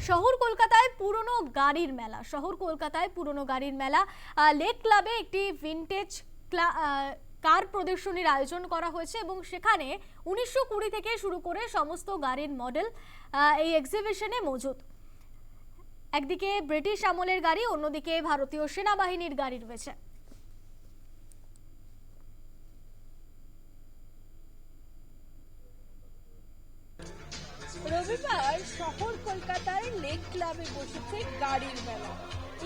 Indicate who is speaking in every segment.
Speaker 1: শহর কলকাতায় পুরনো গাড়ির মেলা, শহর কলকাতায় পুরনো গাড়ির মেলা লেক ক্লাবে একটি ভিনটেজ ক্লা- কার প্রদর্শনীর আয়োজন করা হয়েছে এবং সেখানে উনিশশো কুড়ি থেকে শুরু করে সমস্ত গাড়ির মডেল এই এক্সিবিশনে মজুদ। একদিকে ব্রিটিশ আমলের গাড়ি, অন্যদিকে ভারতীয় সেনাবাহিনীর গাড়ি রয়েছে।
Speaker 2: রবিবার শহর কলকাতায় লেক ক্লাবে বসেছে গাড়ির মেলা।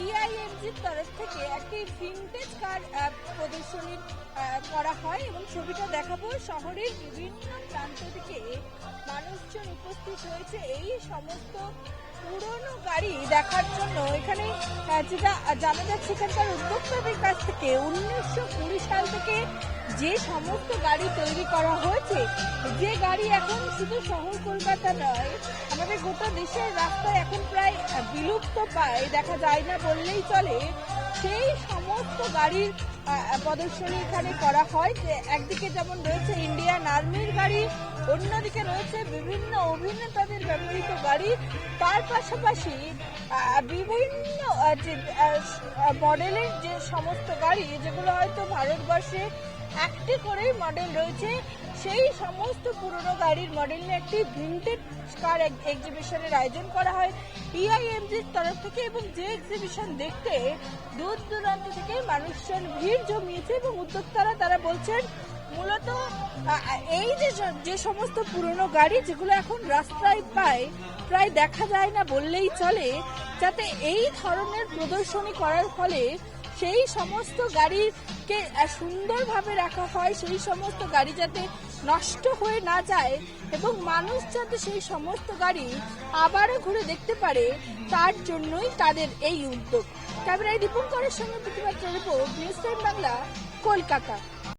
Speaker 2: ইআইএমজির তরফ থেকে একটি ভিনটেজ কার প্রদর্শনী করা হয় এবং ছবিটা দেখাবো শহরের বিভিন্ন প্রান্ত থেকে। মানুষজন উপস্থিত হয়েছে এই সমস্ত পুরনো গাড়ি দেখার জন্য এখানে যেটা জানা যাচ্ছে এখানকার উদ্যোক্তাদের কাছ থেকে উনিশশো কুড়ি সাল থেকে যে সমস্ত গাড়ি তৈরি করা হয়েছে, যে গাড়ি এখন শুধু শহর কলকাতা নয়, আমাদের গোটা দেশের রাস্তায় এখন প্রায় বিলুপ্ত পায়, দেখা যায় না বললেই চলে। সেই সমস্ত গাড়ির প্রদর্শনী এখানে করা হয়। যে একদিকে যেমন রয়েছে ইন্ডিয়ান আর্মির গাড়ি অন্যদিকে রয়েছে বিভিন্ন অভিনেতাদের ব্যবহৃত গাড়ি। তার পাশাপাশি বিভিন্ন যে মডেলের যে সমস্ত গাড়ি, যেগুলো হয়তো ভারতবর্ষে একটি করেই মডেল রয়েছে, সেই সমস্ত পুরনো গাড়ির মডেল নিয়ে একটি ভিন্টেজ কার এক্সিবিশনের আয়োজন করা হয় ইআইএমজির তরফ থেকে এবং যে এক্সিবিশন দেখতে দূর দূরান্ত থেকে মানুষজন ভিড় জমিয়েছে এবং উদ্যোক্তারা তারা বলছেন মূলত এই যে যে সমস্ত পুরনো গাড়ি যেগুলো এখন রাস্তায় পায় প্রায় দেখা যায় না বললেই চলে, যাতে এই ধরনের প্রদর্শনী করার ফলে সেই সমস্ত গাড়িকে সুন্দরভাবে রাখা হয়, সেই সমস্ত গাড়ি যাতে নষ্ট হয়ে না যায় এবং মানুষ যাতে সেই সমস্ত গাড়ি আবারও ঘুরে দেখতে পারে, তার জন্যই তাদের এই উদ্যোগ। ক্যামেরায় দীপঙ্করের সঙ্গে প্রতিবাদ report news time Bangla, Kolkata.